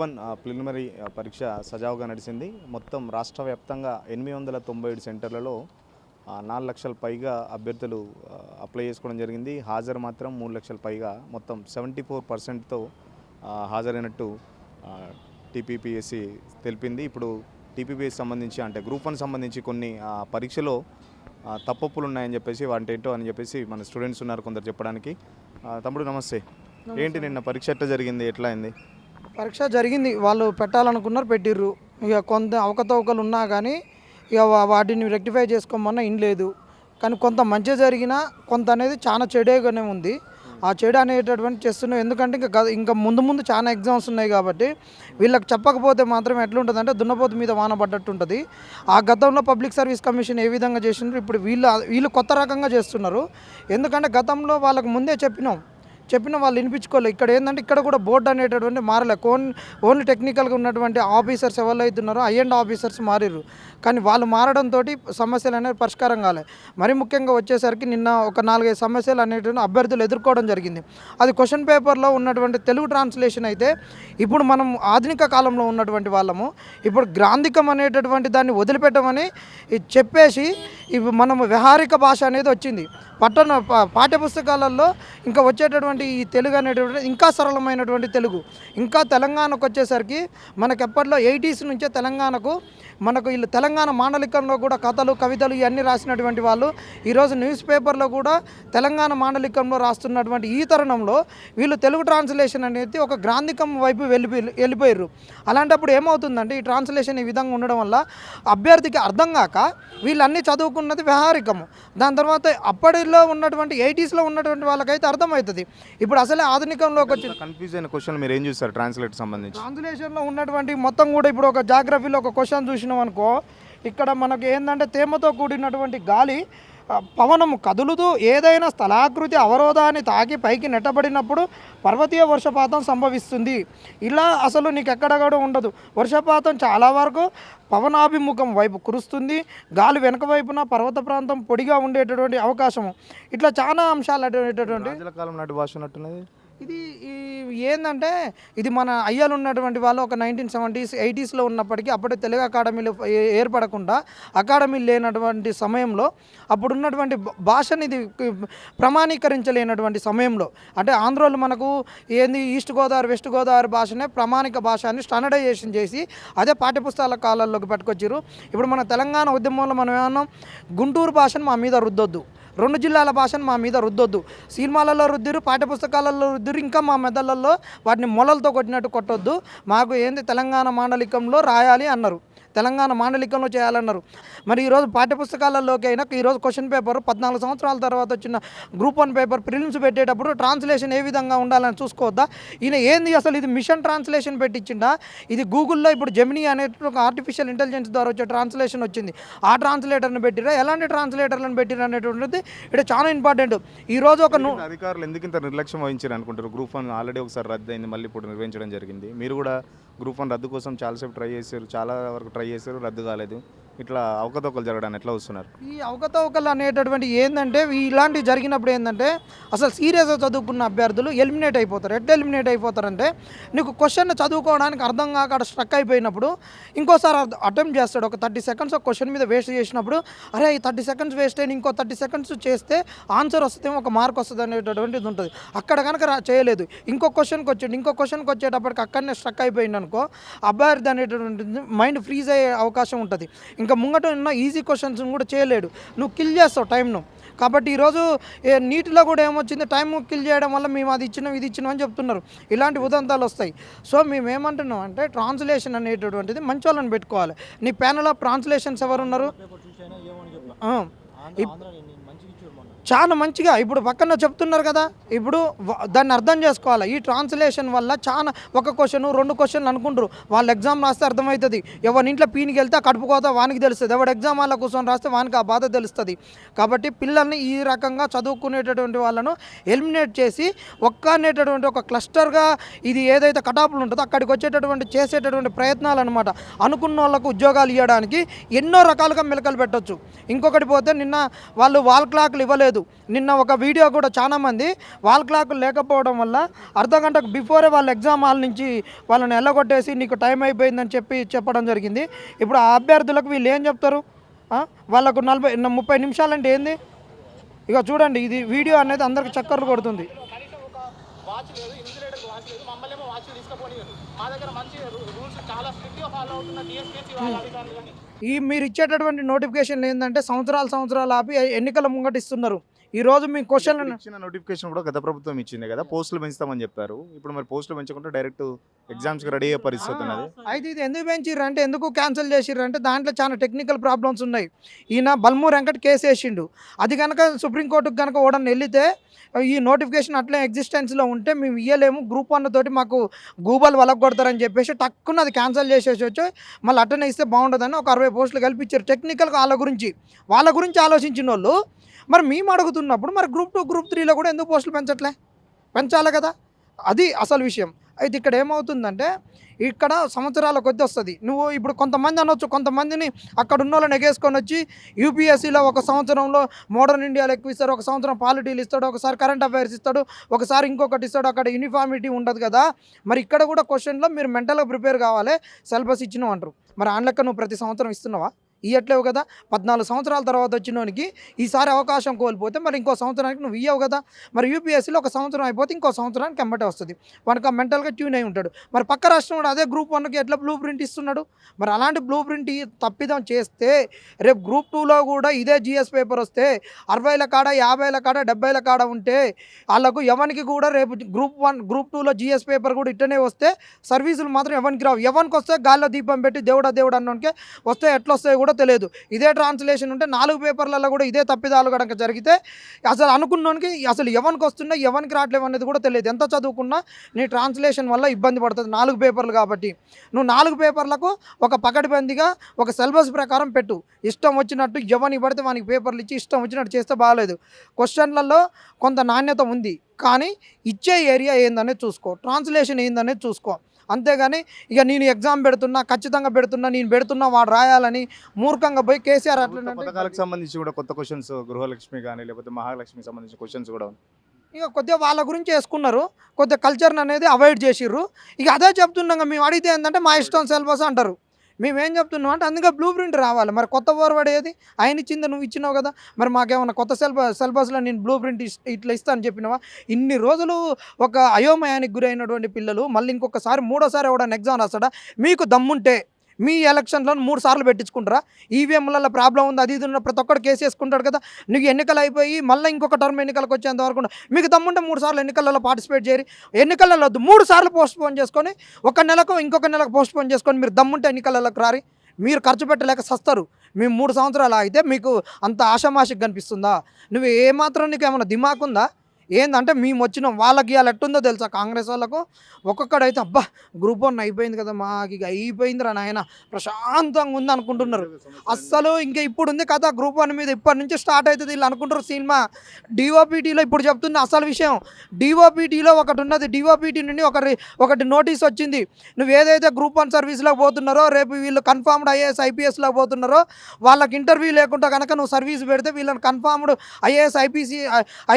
One preliminary పరీక్ష సజావుగా నడిచింది మొత్తం రాష్ట్ర వ్యాప్తంగా ఎనిమిది వందల తొంభై ఏడు సెంటర్లలో నాలుగు లక్షల పైగా అభ్యర్థులు అప్లై చేసుకోవడం జరిగింది. హాజరు మాత్రం మూడు లక్షల పైగా మొత్తం సెవెంటీ ఫోర్ పర్సెంట్తో హాజరైనట్టు టీపీపీఎస్సి తెలిపింది. ఇప్పుడు టీపీపీఎస్ సంబంధించి అంటే గ్రూప్ వన్ సంబంధించి కొన్ని పరీక్షలో తప్పొప్పులు ఉన్నాయని చెప్పేసి వాటి ఏంటో అని చెప్పేసి మన స్టూడెంట్స్ ఉన్నారు కొందరు చెప్పడానికి. తమ్ముడు నమస్తే. ఏంటి నిన్న పరీక్ష ఎట్లా జరిగింది? ఎట్లా అయింది? పరీక్ష జరిగింది. వాళ్ళు పెట్టాలనుకున్నారు పెట్టిర్రు. ఇక కొంత అవకతవకలు ఉన్నా కానీ ఇక వా- వాటిని రెక్టిఫై చేసుకోమన్నా ఇన్ లేదు. కానీ కొంత మంచి జరిగినా కొంత అనేది చాలా చెడేగానే ఉంది. ఆ చెడు అనేటటువంటి చేస్తున్నాం ఎందుకంటే ఇంకా గ- ఇంకా ముందు ముందు చాలా ఎగ్జామ్స్ ఉన్నాయి కాబట్టి వీళ్ళకి చెప్పకపోతే మాత్రం ఎట్లుంటుంది అంటే దున్నపోతు మీద వాన పడ్డట్టు ఉంటుంది ఆ గతంలో పబ్లిక్ సర్వీస్ కమిషన్ ఏ విధంగా చేసినారు ఇప్పుడు వీళ్ళు వీళ్ళు కొత్త రకంగా చేస్తున్నారు. ఎందుకంటే గతంలో వాళ్ళకు ముందే చెప్పినాం చెప్పిన వాళ్ళు వినిపించుకోలేదు ఇక్కడ ఏంటంటే ఇక్కడ కూడా బోర్డు అనేటటువంటి మారలే. ఓన్ ఓన్లీ టెక్నికల్గా ఉన్నటువంటి ఆఫీసర్స్ ఎవరు ఉన్నారో అయ్యండ్ ఆఫీసర్స్ మారిర్రు. కానీ వాళ్ళు మారడంతో సమస్యలు అనేవి పరిష్కారం కాలే. మరి ముఖ్యంగా వచ్చేసరికి నిన్న ఒక నాలుగైదు సమస్యలు అనేటువంటి అభ్యర్థులు ఎదుర్కోవడం జరిగింది. అది క్వశ్చన్ పేపర్లో ఉన్నటువంటి తెలుగు ట్రాన్స్లేషన్ అయితే ఇప్పుడు మనం ఆధునిక కాలంలో ఉన్నటువంటి వాళ్ళము ఇప్పుడు గ్రాంధికం అనేటటువంటి దాన్ని వదిలిపెట్టమని చెప్పేసి ఇవి మనం వ్యవహారిక భాష అనేది వచ్చింది. పట్టణ పాఠ్యపుస్తకాలలో ఇంకా వచ్చేటటువంటి ఈ తెలుగు అనేటువంటి ఇంకా సరళమైనటువంటి తెలుగు. ఇంకా తెలంగాణకు వచ్చేసరికి మనకి ఎప్పట్లో ఎయిటీస్ నుంచే తెలంగాణకు మనకు వీళ్ళు తెలంగాణ మాండలికంలో కూడా కథలు కవితలు ఇవన్నీ రాసినటువంటి వాళ్ళు ఈరోజు న్యూస్ పేపర్లో కూడా తెలంగాణ మాండలికంలో రాస్తున్నటువంటి ఈ తరుణంలో వీళ్ళు తెలుగు ట్రాన్స్లేషన్ అనేది ఒక గ్రాంధికం వైపు వెళ్ళిపోయి వెళ్ళిపోయారు అలాంటప్పుడు ఏమవుతుందంటే ఈ ట్రాన్స్లేషన్ ఈ విధంగా ఉండడం వల్ల అభ్యర్థికి అర్థం కాక వీళ్ళన్నీ చదువుకున్నది వ్యవహారికము. దాని తర్వాత అప్పటి అప్పటిలో ఉన్నటువంటి ఎయిటీస్లో ఉన్నటువంటి వాళ్ళకైతే అర్థమవుతుంది. ఇప్పుడు అసలే ఆధునికంలోకి వచ్చి కన్ఫ్యూజ్ అయిన క్వశ్చన్ మీరు ఏం చూస్తారు ట్రాన్స్లేట్ సంబంధించి? ట్రాన్స్లేషన్లో ఉన్నటువంటి మొత్తం కూడా ఇప్పుడు ఒక జాగ్రఫీలో ఒక క్వశ్చన్ చూసినాం అనుకో ఇక్కడ మనకు ఏంటంటే తేమతో కూడినటువంటి గాలి పవనము కదులుతూ ఏదైనా స్థలాకృతి అవరోధాన్ని తాకి పైకి నెట్టబడినప్పుడు పర్వతీయ వర్షపాతం సంభవిస్తుంది. ఇలా అసలు నీకు ఎక్కడ కూడా ఉండదు. వర్షపాతం చాలా వరకు పవనాభిముఖం వైపు కురుస్తుంది. గాలి వెనుక వైపున పర్వత ప్రాంతం పొడిగా ఉండేటటువంటి అవకాశము. ఇట్లా చాలా అంశాలు అటువంటి కాలం నాటి భాష ఉన్నట్టున్నది. ఇది ఈ ఏంటంటే ఇది మన అయ్యలు ఉన్నటువంటి వాళ్ళు ఒక నైన్టీన్ సెవెంటీస్ ఎయిటీస్లో ఉన్నప్పటికీ అప్పుడే తెలుగు అకాడమీలు ఏర్పడకుండా అకాడమీ లేనటువంటి సమయంలో అప్పుడు ఉన్నటువంటి భాషని ఇది ప్రమాణీకరించలేనటువంటి సమయంలో అంటే ఆంధ్రోలు మనకు ఏంది ఈస్ట్ గోదావరి వెస్ట్ గోదావరి భాషనే ప్రామాణిక భాష అని స్టాండర్డైజేషన్ చేసి అదే పాఠ్యపుస్తకాల కాలాల్లోకి పట్టుకొచ్చారు ఇప్పుడు మన తెలంగాణ ఉద్యమంలో మనం ఏమన్నాం గుంటూరు భాషను మా మీద రుద్దొద్దు. రెండు జిల్లాల భాషను మా మీద రుద్దొద్దు. సినిమాలలో రుద్దిరు పాఠ్యపుస్తకాలలో రుద్దిరు ఇంకా మా మెదళ్ళల్లో వాటిని మొలలతో కొట్టినట్టు కొట్టొద్దు. మాకు ఏంది తెలంగాణ మాండలికంలో రాయాలి అన్నారు. తెలంగాణ మాండలికంలో చేయాలన్నారు. మరి ఈరోజు పాఠ్యపుస్తకాలలోకి అయినా ఈరోజు క్వశ్చన్ పేపర్ పద్నాలుగు సంవత్సరాల తర్వాత వచ్చిన గ్రూప్ వన్ పేపర్ ప్రిలిమ్స్ పెట్టేటప్పుడు ట్రాన్స్లేషన్ ఏ విధంగా ఉండాలని చూసుకోవద్దా? ఈయన ఏంది అసలు ఇది మిషన్ ట్రాన్స్లేషన్ పెట్టించిండా? ఇది గూగుల్లో ఇప్పుడు జెమినీ అనే ఒక ఆర్టిఫిషియల్ ఇంటెలిజెన్స్ ద్వారా వచ్చే ట్రాన్స్లేషన్ వచ్చింది. ఆ ట్రాన్స్లేటర్ని పెట్టిరా? ఎలాంటి ట్రాన్స్లేటర్లను పెట్టిరా అనేటువంటిది ఇక్కడ చాలా ఇంపార్టెంట్ ఈరోజు ఒక అధికారులు ఎందుకు ఇంత నిర్లక్ష్యం వహించారు అనుకుంటారు? గ్రూప్ వన్ ఆల్రెడీ ఒకసారి రద్దు అయింది మళ్ళీ ఇప్పుడు నిర్వహించడం జరిగింది. మీరు కూడా గ్రూప్ వన్ రద్దు కోసం చాలాసేపు ట్రై చేశారు. చాలా వరకు ట్రై చేశారు రద్దు కాలేదు. ఇట్లా అవకతవకలు జరగడానికి ఎట్లా వస్తున్నారు ఈ అవకతవకలు అనేటటువంటి ఏంటంటే ఇలాంటివి జరిగినప్పుడు ఏంటంటే అసలు సీరియస్గా చదువుకున్న అభ్యర్థులు ఎలిమినేట్ అయిపోతారు. ఎట్లా ఎలిమినేట్ అయిపోతారంటే నీకు క్వశ్చన్ చదువుకోవడానికి అర్థం కాక అక్కడ స్ట్రక్ అయిపోయినప్పుడు ఇంకోసారి అటెంప్ట్ చేస్తాడు. ఒక థర్టీ సెకండ్స్ ఒక క్వశ్చన్ మీద వేస్ట్ చేసినప్పుడు అరే ఈ థర్టీ సెకండ్స్ వేస్ట్ అయిన ఇంకో థర్టీ సెకండ్స్ చేస్తే ఆన్సర్ వస్తుందేమో ఒక మార్క్ వస్తుంది అనేటటువంటిది ఉంటుంది. అక్కడ కనుక రా- చేయలేదు. ఇంకో క్వశ్చన్కి వచ్చాడు ఇంకో క్వశ్చన్కి వచ్చేటప్పటికి అక్కడనే స్ట్రక్ అయిపోయింది అనుకో అభ్యర్థి అనేటటువంటి మైండ్ ఫ్రీజ్ అయ్యే అవకాశం ఉంటుంది. ఇంకా ముంగట ఉన్న ఈజీ క్వశ్చన్స్ కూడా చేయలేడు. నువ్వు కిల్ చేస్తావు టైంను కాబట్టి ఈరోజు నీటిలో కూడా ఏమొచ్చింది? టైం కిల్ చేయడం వల్ల మేము అది ఇచ్చినాం ఇది ఇచ్చినాం అని చెప్తున్నారు. ఇలాంటి ఉదంతాలు వస్తాయి. సో మేము ఏమంటున్నాం అంటే ట్రాన్స్లేషన్ అనేటటువంటిది మంచి వాళ్ళని పెట్టుకోవాలి. నీ ప్యానల్ ఆఫ్ ట్రాన్స్లేషన్స్ ఎవరు ఉన్నారు ఆ. ఇప్- చాలా మంచిగా ఇప్పుడు పక్కన చెప్తున్నారు కదా ఇప్పుడు దాన్ని అర్థం చేసుకోవాలి. ఈ ట్రాన్స్లేషన్ వల్ల చాలా ఒక క్వశ్చన్ రెండు క్వశ్చన్లు అనుకుంటారు. వాళ్ళు ఎగ్జామ్ రాస్తే అర్థమవుతుంది. ఎవరి ఇంట్లో పీనికి వెళ్తే కడుపుకోతా వానికి తెలుస్తుంది. ఎవడు ఎగ్జామ్ వాళ్ళ కూర్చొని రాస్తే వానికి ఆ బాధ తెలుస్తుంది. కాబట్టి పిల్లల్ని ఈ రకంగా చదువుకునేటటువంటి వాళ్ళను ఎలిమినేట్ చేసి ఒక్క అనేటటువంటి ఒక క్లస్టర్గా ఇది ఏదైతే కటాపులు ఉంటుందో అక్కడికి వచ్చేటటువంటి చేసేటటువంటి ప్రయత్నాలు అనమాట అనుకున్న వాళ్ళకు ఉద్యోగాలు ఇవ్వడానికి ఎన్నో రకాలుగా మెలకలు పెట్టొచ్చు. ఇంకొకటి పోతే నిన్న వాళ్ళు వాల్ క్లాక్లు ఇవ్వలేదు. లేదు నిన్న ఒక వీడియో కూడా చాలా మంది వాల్ క్లాక్ లేకపోవడం వల్ల అర్ధ గంటకు బిఫోరే వాళ్ళ ఎగ్జామ్ హాల్ నుంచి వాళ్ళని ఎల్లగొట్టేసి నీకు టైం అయిపోయిందని చెప్పి చెప్పడం జరిగింది. ఇప్పుడు ఆ అభ్యర్థులకు వీళ్ళు ఏం చెప్తారు? వాళ్ళకు నలభై ముప్పై నిమిషాలంటే ఏంది? ఇక చూడండి ఇది వీడియో అనేది అందరికి చక్కర్లు కొడుతుంది. వాచ్ లేదు వాచ్ లేదు మమ్మల్ని ఏమో వాచ్ మా దగ్గర మంచి రూల్స్ చాలా స్ట్రిక్ట్గా ఫాలో అవుతున్న డిఎస్పీసీ వాళ్ళ అధికారులు కానీ ఈ మీరు ఇచ్చేటటువంటి నోటిఫికేషన్ ఏంటంటే సంవత్సరాలు సంవత్సరాలు ఆపి ఎన్నికల ముంగట ఇస్తున్నారు ఈ రోజు మీ క్వశ్చన్ ఇచ్చిన నోటిఫికేషన్ కూడా గత ప్రభుత్వం ఇచ్చింది కదా. పోస్టులు పెంచుతామని చెప్పారు. ఇప్పుడు మరి పోస్టులు పెంచకుండా డైరెక్ట్ ఎగ్జామ్స్కి రెడీ అయ్యే పరిస్థితి ఉన్నది. అయితే ఇది ఎందుకు పెంచిర్రు అంటే ఎందుకు క్యాన్సిల్ చేసిర్రు అంటే దాంట్లో చాలా టెక్నికల్ ప్రాబ్లమ్స్ ఉన్నాయి. ఈయన బల్మూర్ వెంకట్ కేసు వేసిండు. అది కనుక సుప్రీంకోర్టుకు కనుక ఓడని వెళ్తే ఈ నోటిఫికేషన్ అట్లే ఎగ్జిస్టెన్స్లో ఉంటే మేము ఇయ్యలేము. గ్రూప్ వన్ తోటి మాకు గూగుల్ వలక కొడతారని చెప్పేసి టక్కున అది క్యాన్సిల్ చేసేసి వచ్చి మళ్ళీ అట్టనే ఇస్తే బాగుంటుందని ఒక అరవై పోస్టులు కల్పించారు. టెక్నికల్గా వాళ్ళ గురించి వాళ్ళ గురించి ఆలోచించిన వాళ్ళు మరి మేము అడుగుతున్నప్పుడు మరి గ్రూప్ టూ గ్రూప్ త్రీలో కూడా ఎందుకు పోస్టులు పెంచట్లే? పెంచాలి కదా? అది అసలు విషయం. అయితే ఇక్కడ ఏమవుతుందంటే ఇక్కడ సంవత్సరాల కొద్ది వస్తుంది. నువ్వు ఇప్పుడు కొంతమంది అనొచ్చు కొంతమందిని అక్కడ ఉన్న వాళ్ళని ఎగేసుకొని వచ్చి యూపీఎస్సీలో ఒక సంవత్సరంలో మోడర్న్ ఇండియాలో ఎక్కువ ఇస్తాడు ఒక సంవత్సరం పాలిటీలు ఇస్తాడు ఒకసారి కరెంట్ అఫైర్స్ ఇస్తాడు ఒకసారి ఇంకొకటి ఇస్తాడు అక్కడ యూనిఫార్మిటీ ఉండదు కదా? మరి ఇక్కడ కూడా క్వశ్చన్లో మీరు మెంటల్గా ప్రిపేర్ కావాలి సిలబస్ ఇచ్చినావు అంటారు. మరి ఆన్లెక్క లెక్క నువ్వు ప్రతి సంవత్సరం ఇస్తున్నావా? ఇయ్యట్లేవు కదా? పద్నాలుగు సంవత్సరాల తర్వాత వచ్చినోనికి ఈసారి అవకాశం కోల్పోతే మరి ఇంకో సంవత్సరానికి నువ్వు ఇయ్యవు కదా? మరి యూపీఎస్సీలో ఒక సంవత్సరం అయిపోతే ఇంకో సంవత్సరానికి ఎంబటే వస్తుంది. వానికి మెంటల్గా ట్యూన్ అయి ఉంటాడు. మరి పక్క రాష్ట్రం కూడా అదే గ్రూప్ వన్కి ఎట్లా బ్లూ ప్రింట్ ఇస్తున్నాడు? మరి అలాంటి బ్లూ ప్రింట్ తప్పిదం చేస్తే రేపు గ్రూప్ టూలో కూడా ఇదే జిఎస్ పేపర్ వస్తే అరవైల కాడ యాభైల కాడ డెబ్బైల కాడ ఉంటే వాళ్ళకు ఎవరికి కూడా రేపు గ్రూప్ వన్ గ్రూప్ టూలో జిఎస్ పేపర్ కూడా ఇట్టనే వస్తే సర్వీసులు మాత్రం ఎవరికి రావు. ఎవరికి వస్తే గాల్లో దీపం పెట్టి దేవుడా దేవుడు అన్నోనికే వస్తే ఎట్లా కూడా కూడా తెలియదు ఇదే ట్రాన్స్లేషన్ ఉంటే నాలుగు పేపర్లలో కూడా ఇదే తప్పిదాలు కనుక జరిగితే అసలు అనుకున్నోనికి అసలు ఎవరికి వస్తున్నా ఎవరికి రావట్లేవు అనేది కూడా తెలియదు. ఎంత చదువుకున్నా నీ ట్రాన్స్లేషన్ వల్ల ఇబ్బంది పడుతుంది. నాలుగు పేపర్లు కాబట్టి. నువ్వు నాలుగు పేపర్లకు ఒక పకడ్బందీగా ఒక సిలబస్ ప్రకారం పెట్టు. ఇష్టం వచ్చినట్టు ఎవరికి పడితే వానికి పేపర్లు ఇచ్చి ఇష్టం వచ్చినట్టు చేస్తే బాగాలేదు. క్వశ్చన్లలో కొంత నాణ్యత ఉంది. కానీ ఇచ్చే ఏరియా ఏందనేది చూసుకో. ట్రాన్స్లేషన్ ఏందనేది చూసుకో. అంతేగాని ఇక నేను ఎగ్జామ్ పెడుతున్నా ఖచ్చితంగా పెడుతున్నా నేను పెడుతున్నా వాడు రాయాలని మూర్ఖంగా పోయి కేసీఆర్ అట్లా పథకాలకు సంబంధించి కూడా కొత్త క్వశ్చన్స్ గృహలక్ష్మి కానీ లేకపోతే మహాలక్ష్మికి సంబంధించిన క్వశ్చన్స్ కూడా. ఇక కొద్దిగా వాళ్ళ గురించి వేసుకున్నారు. కొద్దిగా కల్చర్ని అనేది అవాయిడ్ చేసిర్రు. ఇక అదే చెప్తున్నాం మేము అడిగితే ఏంటంటే మా ఇష్టం సిలబస్ అంటారు. మేమేం చెప్తున్నాం అంటే అందుకే బ్లూ ప్రింట్ రావాలి. మరి కొత్త ఫార్వర్డ్ ఏది? ఆయన ఇచ్చింది నువ్వు ఇచ్చినావు కదా. మరి మాకేమన్నా కొత్త సిలబస్ సిలబస్లో నేను బ్లూ ప్రింట్ ఇట్లా ఇస్తాను చెప్పినావా? ఇన్ని రోజులు ఒక అయోమయానికి గురైనటువంటి పిల్లలు మళ్ళీ ఇంకొకసారి మూడోసారి ఎవడన్నా ఎగ్జామ్ రాస్తాడా? మీకు దమ్ముంటే మీ ఎలక్షన్లో మూడు సార్లు పెట్టించుకుంటారా? ఈవీఎంలలో ప్రాబ్లం ఉంది అది ఇది ఉన్న ప్రతి ఒక్కరు కేసు వేసుకుంటాడు కదా. నీకు ఎన్నికలు అయిపోయి మళ్ళీ ఇంకొక టర్మ్ ఎన్నికలకు వచ్చేంత వరకు మీకు దమ్ముంటే మూడు సార్లు ఎన్నికలలో పార్టిసిపేట్ చేయరు. ఎన్నికలలో వద్దు మూడు సార్లు పోస్ట్ పోన్ చేసుకొని ఒక నెలకు ఇంకొక నెలకు పోస్ట్ పోన్ చేసుకొని మీరు దమ్ముంటే ఎన్నికలలోకి రారి. మీరు ఖర్చు పెట్టలేక సస్తారు. మేము మూడు సంవత్సరాలు ఆగితే మీకు అంత ఆషామాషికి కనిపిస్తుందా నువ్వు ఏమాత్రం నీకు ఏమైనా దిమాకుందా ఏందంటే మేము వచ్చినాం వాళ్ళకి ఇవాళ ఎట్టుందో తెలుసా కాంగ్రెస్ వాళ్ళకు? ఒక్కొక్కడైతే అబ్బా గ్రూప్ వన్ అయిపోయింది కదా మాకు ఇక అయిపోయిందిరా నాయన. ప్రశాంతంగా ఉంది అనుకుంటున్నారు అస్సలు ఇంకా ఇప్పుడు ఉంది కదా గ్రూప్ వన్ మీద ఇప్పటి నుంచి స్టార్ట్ అవుతుంది వీళ్ళు అనుకుంటారు సినిమా. డిఓపిటీలో ఇప్పుడు చెప్తుంది అసలు విషయం. డిఓపిటీలో ఒకటి ఉన్నది. డిఓపిటీ నుండి ఒకటి ఒకటి నోటీస్ వచ్చింది. నువ్వు ఏదైతే గ్రూప్ వన్ సర్వీస్లోకి పోతున్నారో రేపు వీళ్ళు కన్ఫర్మ్డ్ ఐఏఎస్ ఐపీఎస్లోకి పోతున్నారో వాళ్ళకి ఇంటర్వ్యూ లేకుండా కనుక నువ్వు సర్వీస్ పెడితే వీళ్ళని కన్ఫర్మ్డ్ ఐఏఎస్ ఐపీసీ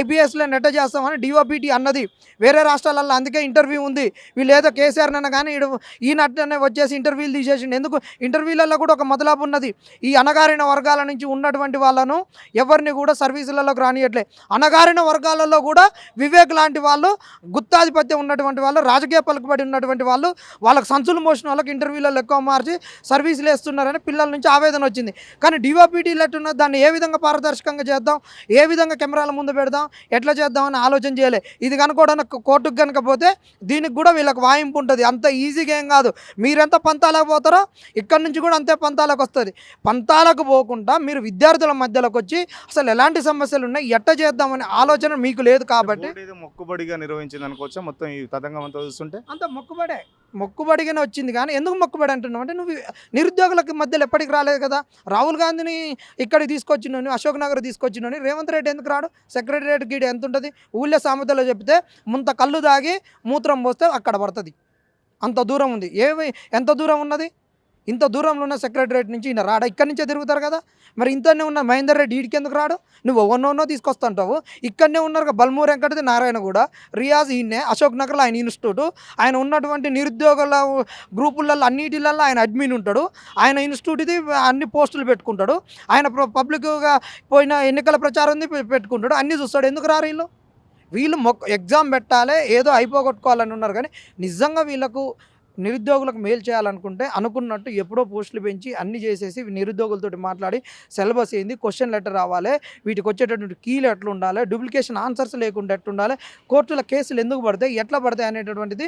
ఐపీఎస్లో నెట్ట చేస్తామని డిఓపిటీ అన్నది. వేరే రాష్ట్రాలలో అందుకే ఇంటర్వ్యూ ఉంది. వీళ్ళు ఏదో కేసీఆర్ అన్న కానీ ఈడు ఈయనట్టనే వచ్చేసి ఇంటర్వ్యూలు తీసేసిండు. ఎందుకు? ఇంటర్వ్యూలలో కూడా ఒక మొదలాపు ఉన్నది. ఈ అణగారిన వర్గాల నుంచి ఉన్నటువంటి వాళ్ళను ఎవరిని కూడా సర్వీసులలోకి రానియట్లే. అణగారిన వర్గాలలో కూడా వివేక్ లాంటి వాళ్ళు గుత్తాధిపత్యం ఉన్నటువంటి వాళ్ళు రాజకీయ పలుకుబడి ఉన్నటువంటి వాళ్ళు వాళ్ళకి సంచులు మోసిన వాళ్ళకి ఇంటర్వ్యూలలో ఎక్కువ మార్చి సర్వీసులు వేస్తున్నారని పిల్లల నుంచి ఆవేదన వచ్చింది. కానీ డిఓపిటీ ఉన్నది దాన్ని ఏ విధంగా పారదర్శకంగా చేద్దాం? ఏ విధంగా కెమెరాల ముందు పెడదాం? ఎట్లా చేద్దాం? చేద్దామని ఆలోచన చేయలే. ఇది కనుకోవడానికి కోర్టుకు కనుక పోతే దీనికి కూడా వీళ్ళకి వాయింపు ఉంటుంది. అంత ఈజీగా ఏం కాదు. మీరెంత పంతాలకు పోతారో ఇక్కడ నుంచి కూడా అంతే పంతాలకు వస్తుంది. పంతాలకు పోకుండా మీరు విద్యార్థుల మధ్యలోకి వచ్చి అసలు ఎలాంటి సమస్యలు ఉన్నాయి? ఎట్ట చేద్దామనే ఆలోచన మీకు లేదు కాబట్టి మొక్కుబడిగా నిర్వహించింది అనుకోవచ్చా? మొత్తం ఈ తతంగం అంతా చూస్తుంటే? అంత మొక్కుబడే. మొక్కుబడిగానే వచ్చింది. కానీ ఎందుకు మొక్కుబడి అంటున్నావు? అంటే నువ్వు నిరుద్యోగులకి మధ్యలో ఎప్పటికి రాలేదు కదా. రాహుల్ గాంధీని ఇక్కడికి తీసుకొచ్చినని అశోక్ నగర్ తీసుకొచ్చినని రేవంత్ రెడ్డి ఎందుకు రాడు? సెక్రటరేట్ గీడ ఎంత ఉంటుంది ఊళ్ళో సామెతలో చెప్తే ముంత కళ్ళు దాగి మూత్రం పోస్తే అక్కడ పడుతుంది. అంత దూరం ఉంది. ఏమి ఎంత దూరం ఉన్నది? ఇంత దూరంలో ఉన్న సెక్రటరేట్ నుంచి ఈయన రాడా? ఇక్కడి నుంచే తిరుగుతారు కదా. మరి ఇంతనే ఉన్న మహేందర్ రెడ్డి ఈడికి ఎందుకు రాడు? నువ్వు ఒన్నోన్నో తీసుకొస్తుంటావు. ఇక్కడనే ఉన్నారు బల్మూర్ వెంకటది నారాయణ కూడా. రియాజ్ ఈయనే అశోక్ నగర్లో ఆయన ఇన్స్టిట్యూట్. ఆయన ఉన్నటువంటి నిరుద్యోగుల గ్రూపులలో అన్నిటిలలో ఆయన అడ్మిన్ ఉంటాడు. ఆయన ఇన్స్టిట్యూట్ ఇది అన్ని పోస్టులు పెట్టుకుంటాడు. ఆయన పబ్లిక్గా పోయిన ఎన్నికల ప్రచారం ఉంది పెట్టుకుంటాడు. అన్నీ చూస్తాడు. ఎందుకు రారు వీళ్ళు? వీళ్ళు మొక్క ఎగ్జామ్ పెట్టాలి ఏదో అయిపోగొట్టుకోవాలని ఉన్నారు. కానీ నిజంగా వీళ్ళకు నిరుద్యోగులకు మేలు చేయాలనుకుంటే అనుకున్నట్టు ఎప్పుడో పోస్టులు పెంచి అన్ని చేసేసి నిరుద్యోగులతో మాట్లాడి సిలబస్ ఏంది క్వశ్చన్ లెటర్ రావాలి వీటికి వచ్చేటటువంటి కీలు ఎట్లా ఉండాలి డూప్లికేషన్ ఆన్సర్స్ లేకుండా ఎట్లుండాలి కోర్టుల కేసులు ఎందుకు పడతాయి ఎట్లా పడతాయి అనేటటువంటిది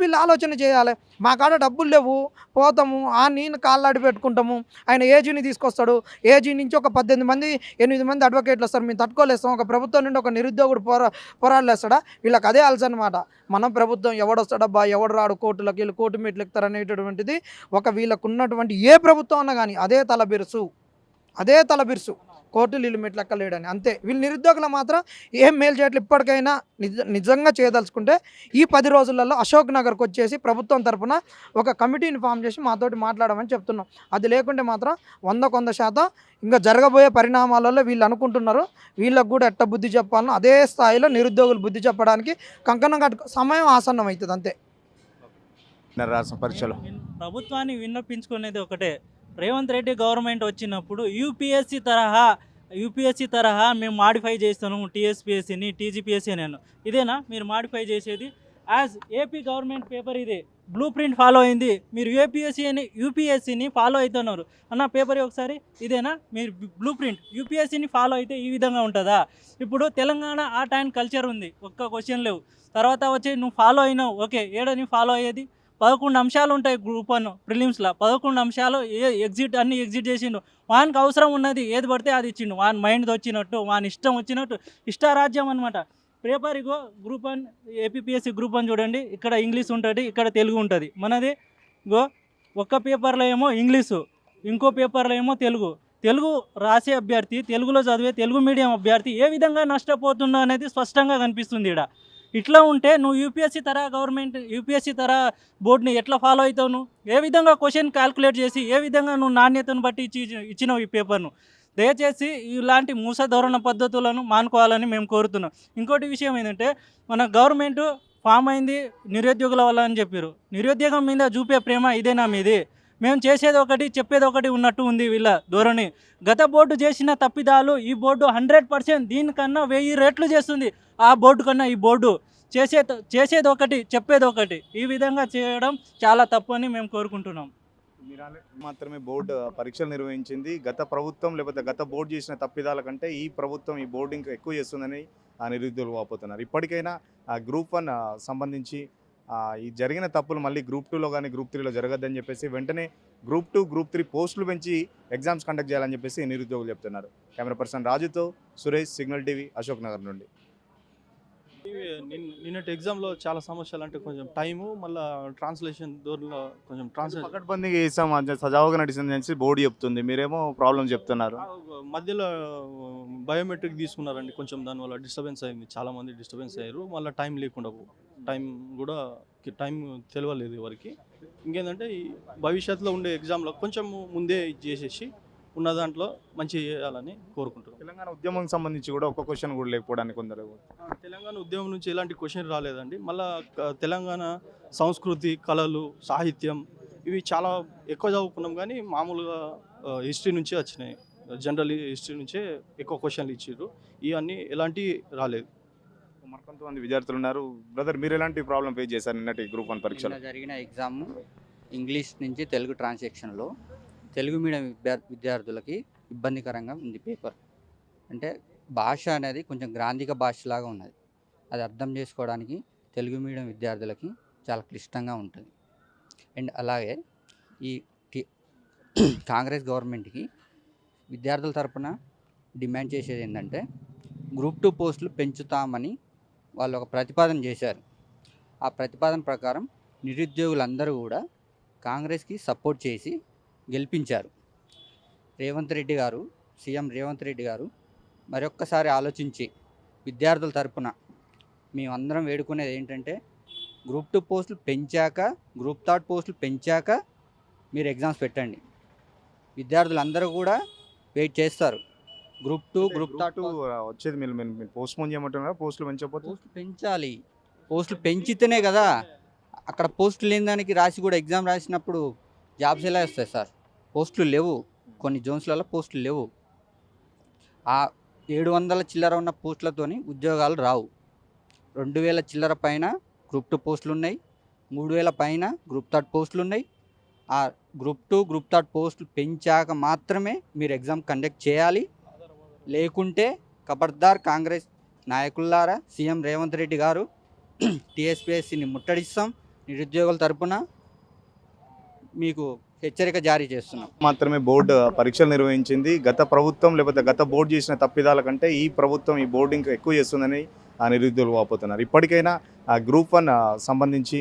వీళ్ళు ఆలోచన చేయాలి. మా కాడ డబ్బులు లేవు పోతాము ఆ నేను కాళ్ళాడి పెట్టుకుంటాము. ఆయన ఏజీని తీసుకొస్తాడు. ఏజీ నుంచి ఒక పద్దెనిమిది మంది ఎనిమిది మంది అడ్వకేట్లు వస్తారు. మేము తట్టుకోలేస్తాం. ఒక ప్రభుత్వం నుండి ఒక నిరుద్యోగుడు పోరా పోరాడలేస్తాడా? వీళ్ళకి అదే ఆల్స్ అనమాట మనం ప్రభుత్వం ఎవడొస్తాడబ్బా ఎవడు రాడు? కోర్టులకు వీళ్ళు కోర్టు మీట్లు ఎక్కుతారు అనేటటువంటిది ఒక వీళ్ళకు ఉన్నటువంటి ఏ ప్రభుత్వం అన్నా కానీ అదే తల బిరుసు అదే తల బిరుసు కోర్టు వీళ్ళు మెట్లు ఎక్కలేడని అంతే. వీళ్ళు నిరుద్యోగులు మాత్రం ఏం మేలు చేయట్లేదు ఇప్పటికైనా నిజ నిజంగా చేయదలుచుకుంటే ఈ పది రోజులలో అశోక్ నగర్కి వచ్చేసి ప్రభుత్వం తరపున ఒక కమిటీని ఫామ్ చేసి మాతోటి మాట్లాడమని చెప్తున్నాం. అది లేకుంటే మాత్రం వంద శాతం ఇంకా జరగబోయే పరిణామాలలో వీళ్ళు అనుకుంటున్నారు. వీళ్ళకు కూడా ఎట్ట బుద్ధి చెప్పాలనో అదే స్థాయిలో నిరుద్యోగులు బుద్ధి చెప్పడానికి కంకణం కట్టు సమయం ఆసన్నం అవుతుంది అంతే. పరీక్షలో విన్- ప్రభుత్వాన్ని విన్నపించుకునేది ఒకటే. రేవంత్ రెడ్డి గవర్నమెంట్ వచ్చినప్పుడు యూపీఎస్సీ తరహా యూపీఎస్సీ తరహా మేము మాడిఫై చేస్తాను టీఎస్పీఎస్సీని టీజీపీఎస్సీ నేను ఇదేనా? మీరు మాడిఫై చేసేది? యాజ్ ఏపీ గవర్నమెంట్ పేపర్ ఇది బ్లూ ప్రింట్ ఫాలో అయింది. మీరు యూపీఎస్సీని యూపీఎస్సీని ఫాలో అవుతున్నారు అన్న పేపర్ ఒకసారి? ఇదేనా? మీరు బ్లూ ప్రింట్ యూపీఎస్సీని ఫాలో అయితే ఈ విధంగా ఉంటుందా? ఇప్పుడు తెలంగాణ ఆర్ట్ అండ్ కల్చర్ ఉంది. ఒక్క క్వశ్చన్ లేవు. తర్వాత వచ్చి నువ్వు ఫాలో అయినావు. ఓకే ఏడని ఫాలో అయ్యేది? పదకొండు అంశాలు ఉంటాయి గ్రూప్ వన్ ప్రిలిమ్స్లో పదకొండు అంశాలు ఏ ఎగ్జిట్ అన్ని ఎగ్జిట్ చేసిండు. వానికి అవసరం ఉన్నది ఏది పడితే అది ఇచ్చిండు. వాని మైండ్ వచ్చినట్టు వాని ఇష్టం వచ్చినట్టు. ఇష్టారాజ్యం అనమాట పేపర్ ఇగో group one APSC group one చూడండి. ఇక్కడ ఇంగ్లీష్ ఉంటుంది ఇక్కడ తెలుగు ఉంటుంది. మనది ఇగో ఒక్క పేపర్లో ఏమో ఇంగ్లీషు ఇంకో పేపర్లో ఏమో తెలుగు. తెలుగు రాసే అభ్యర్థి తెలుగులో చదివే తెలుగు మీడియం అభ్యర్థి ఏ విధంగా నష్టపోతుందో అనేది స్పష్టంగా కనిపిస్తుంది ఇక్కడ ఇట్లా ఉంటే నువ్వు యూపీఎస్సీ తర గవర్నమెంట్ యూపీఎస్సీ తర బోర్డుని ఎట్లా ఫాలో అవుతావు నువ్వు? ఏ విధంగా క్వశ్చన్ క్యాల్కులేట్ చేసి ఏ విధంగా నువ్వు నాణ్యతను బట్టి ఇచ్చి ఇచ్చినావు ఈ పేపర్ను దయచేసి ఇలాంటి మూస ధోరణ పద్ధతులను మానుకోవాలని మేము కోరుతున్నాం. ఇంకోటి విషయం ఏంటంటే మన గవర్నమెంట్ ఫామ్ అయింది నిరుద్యోగుల వల్ల అని చెప్పారు నిరుద్యోగం మీద చూపే ప్రేమ ఇదేనా మీది. మేము చేసేది ఒకటి చెప్పేది ఒకటి ఉన్నట్టు ఉంది వీళ్ళ ధోరణి. గత బోర్డు చేసిన తప్పిదాలు ఈ బోర్డు హండ్రెడ్ పర్సెంట్ దీనికన్నా వెయ్యి రేట్లు చేస్తుంది. ఆ బోర్డు కన్నా ఈ బోర్డు చేసే చేసేది ఒకటి చెప్పేది ఒకటి ఈ విధంగా చేయడం చాలా తప్పు అని మేము కోరుకుంటున్నాం. మాత్రమే బోర్డు పరీక్షలు నిర్వహించింది. గత ప్రభుత్వం లేకపోతే గత బోర్డు చేసిన తప్పిదాల కంటే ఈ ప్రభుత్వం ఈ బోర్డు ఇంకా ఎక్కువ చేస్తుందని ఆ నిరుద్యోగులు వాపోతున్నారు. ఇప్పటికైనా ఆ గ్రూప్ వన్ సంబంధించి ఈ జరిగిన తప్పులు మళ్ళీ గ్రూప్ టూలో కానీ గ్రూప్ త్రీలో జరగద్దని చెప్పేసి వెంటనే గ్రూప్ టూ గ్రూప్ త్రీ పోస్టులు పెంచి ఎగ్జామ్స్ కండక్ట్ చేయాలని చెప్పేసి నిరుద్యోగులు చెప్తున్నారు. కెమెరా పర్సన్ రాజుతో సురేష్ సిగ్నల్ టీవీ అశోక్ నగర్ నుండి. నిన్నటి ఎగ్జామ్లో చాలా సమస్యలు అంటే కొంచెం టైము మళ్ళీ ట్రాన్స్లేషన్ దూరంలో కొంచెం ట్రాన్స్లేషన్ పకడ్బందీగా వేసాం అంటే సజావుగా నడిచింది అనేసి బోర్డు చెప్తుంది. మీరేమో ప్రాబ్లమ్ చెప్తున్నారు. మధ్యలో బయోమెట్రిక్ తీసుకున్నారండి కొంచెం దానివల్ల డిస్టర్బెన్స్ అయింది. చాలా మంది డిస్టర్బెన్స్ అయ్యారు. మళ్ళీ టైం లేకుండా టైం కూడా టైం తెలియలేదు ఎవరికి. ఇంకేంటంటే ఈ భవిష్యత్తులో ఉండే ఎగ్జామ్లో కొంచెం ముందే ఇది చేసేసి ఉన్న దాంట్లో మంచి చేయాలని కోరుకుంటున్నాం. తెలంగాణ ఉద్యమం సంబంధించి కూడా ఒక్క క్వశ్చన్ కూడా లేకపోవడానికి కొందరు తెలంగాణ ఉద్యమం నుంచి ఎలాంటి క్వశ్చన్ రాలేదండి. మళ్ళా తెలంగాణ సంస్కృతి కళలు సాహిత్యం ఇవి చాలా ఎక్కువ చదువుకున్నాం కానీ మామూలుగా హిస్టరీ నుంచే వచ్చినాయి. జనరల్ హిస్టరీ నుంచే ఎక్కువ క్వశ్చన్లు ఇచ్చారు ఇవన్నీ ఎలాంటి రాలేదు. మరి కొంతమంది విద్యార్థులు ఉన్నారు. బ్రదర్ మీరు ఎలాంటి ప్రాబ్లం ఫేస్ చేశారు నిన్నటి గ్రూప్ వన్ పరీక్షలో? నిన్న జరిగిన ఎగ్జామ్ ఇంగ్లీష్ నుంచి తెలుగు ట్రాన్సాక్షన్లో తెలుగు మీడియం విద్యార్థులకి ఇబ్బందికరంగా ఉంది పేపర్. అంటే భాష అనేది కొంచెం గ్రాంధిక భాషలాగా ఉన్నది. అది అర్థం చేసుకోవడానికి తెలుగు మీడియం విద్యార్థులకి చాలా క్లిష్టంగా ఉంటుంది. అండ్ అలాగే ఈ కాంగ్రెస్ గవర్నమెంట్కి విద్యార్థుల తరపున డిమాండ్ చేసేది ఏంటంటే గ్రూప్ టూ పోస్టులు పెంచుతామని వాళ్ళు ఒక ప్రతిపాదన చేశారు. ఆ ప్రతిపాదన ప్రకారం నిరుద్యోగులందరూ కూడా కాంగ్రెస్కి సపోర్ట్ చేసి గెలిపించారు. రేవంత్ రెడ్డి గారు సీఎం రేవంత్ రెడ్డి గారు మరొక్కసారి ఆలోచించి విద్యార్థుల తరపున మేమందరం వేడుకునేది ఏంటంటే గ్రూప్ టూ పోస్టులు పెంచాక గ్రూప్ థర్డ్ పోస్టులు పెంచాక మీరు ఎగ్జామ్స్ పెట్టండి. విద్యార్థులందరూ కూడా వెయిట్ చేస్తారు. గ్రూప్ టూ గ్రూప్ టూ వచ్చేది మీరు మీరు పోస్ట్ పోన్ చేయమంటున్నారా? పోస్టులు పెంచకపోతే? పోస్టులు పెంచాలి. పోస్టులు పెంచితేనే కదా అక్కడ పోస్టులు లేని దానికి రాసి కూడా ఎగ్జామ్ రాసినప్పుడు జాబ్స్ ఎలా వస్తాయి సార్? పోస్టులు లేవు. కొన్ని జోన్స్లలో పోస్టులు లేవు. ఆ ఏడు వందల చిల్లర ఉన్న పోస్టులతోని ఉద్యోగాలు రావు. రెండు వేల చిల్లర పైన గ్రూప్ టూ పోస్టులు ఉన్నాయి మూడు వేల పైన గ్రూప్ థర్డ్ పోస్టులు ఉన్నాయి ఆ గ్రూప్ టూ గ్రూప్ థర్డ్ పోస్టులు పెంచాక మాత్రమే మీరు ఎగ్జామ్ కండక్ట్ చేయాలి. లేకుంటే ఖబర్దార్ కాంగ్రెస్ నాయకులారా సీఎం రేవంత్ రెడ్డి గారు టీఎస్పీఎస్సీని ముట్టడిస్తాం. నిరుద్యోగుల తరపున మీకు హెచ్చరిక జారీ చేస్తున్నాం. మాత్రమే బోర్డు పరీక్షలు నిర్వహించింది. గత ప్రభుత్వం లేకపోతే గత బోర్డు చేసిన తప్పిదాల కంటే ఈ ప్రభుత్వం ఈ బోర్డు ఇంకా ఎక్కువ చేస్తుందని ఆ నిరుద్యోగులు వాపోతున్నారు. ఇప్పటికైనా ఆ గ్రూప్ వన్ సంబంధించి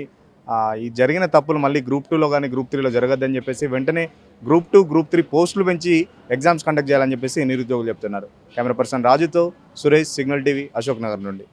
ఈ జరిగిన తప్పులు మళ్ళీ గ్రూప్ టూలో కానీ గ్రూప్ త్రీలో జరగద్దని చెప్పేసి వెంటనే గ్రూప్ టూ గ్రూప్ త్రీ పోస్టులు పెంచి ఎగ్జామ్స్ కండక్ట్ చేయాలని చెప్పేసి నిరుద్యోగులు చెప్తున్నారు. కెమెరా పర్సన్ రాజుతో సురేష్ సిగ్నల్ టీవీ అశోక్ నగర్ నుండి.